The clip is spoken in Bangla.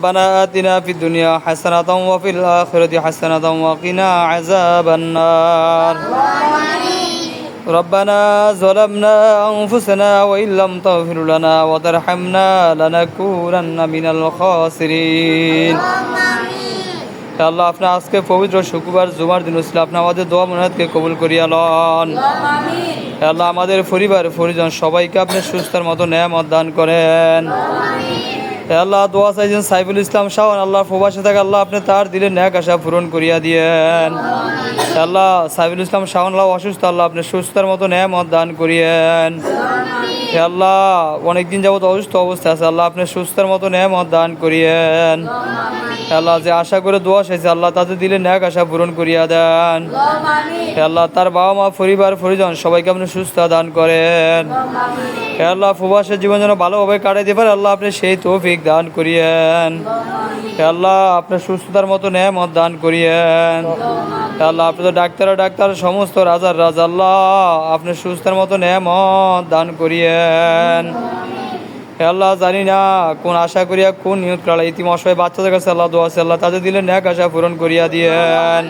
ربنا آتنا في الدنيا حسنة وفي الآخرة حسنة وقنا عذاب النار ربنا ظلمنا أنفسنا وإن لم تغفر لنا وترحمنا لنكونن من الخاسرين হে আল্লাহ আপনার আজকে পবিত্র শুক্রবার জুমার দিন ছিল আপনি আমাদের দোয়া মনাতকে কবুল করিয়া লন হে আল্লাহ আমাদের পরিবার পরিজন সবাইকে আপনি সুস্থের মতো নেয়ামত দান করেন হে আল্লাহ দোয়া চাইছেন সাইফুল ইসলাম শাহন আল্লাহ প্রবাসে থাকে আল্লাহ আপনি তার দিলে ন্যাক আশা পূরণ করিয়া দিয়েন। আল্লাহ সাইফুল ইসলাম শাহন আল্লাহ অসুস্থ, আল্লাহ আপনি সুস্থের মতো ন্যায় মত দান করিয়েন। হে আল্লাহ, অনেকদিন যাবত অসুস্থ অবস্থায় আছে। আল্লাহ আপনি সুস্থের মতো নেয়ামত দান করিয়েন। হে আল্লাহ, যে আশা করে দোয়া চাইছে আল্লাহ তাদের দিলে ন্যাক আশা পূরণ করিয়া দেন। হে আল্লাহ, তার বাবা মা পরিবার, পরিজন সবাইকে আপনি সুস্থ দান করেন। হে আল্লাহ, প্রবাসের জীবন যেন ভালোভাবে কাটাইতে পারে, আল্লাহ আপনি সেই তৌফিক দান করিয়েন। হে আল্লাহ, আপনি সুস্থতার মতো নেয়ামত দান করিয়েন। হে আল্লাহ, আপনি তো ডাক্তার ডাক্তার, সমস্ত রাজার রাজা। আল্লাহ, আপনি সুস্থের মতো নেয়ামত দান করিয়েন। হে আল্লাহ, জানি না কোন আশা করিয়া কোন নিয়ত করা ইতিম অসহায় বাচ্চাদের কাছে আল্লাহ দোয়া আল্লাহ তাদের দিলে ন্যাক আশা পূরণ করিয়া দিয়েন।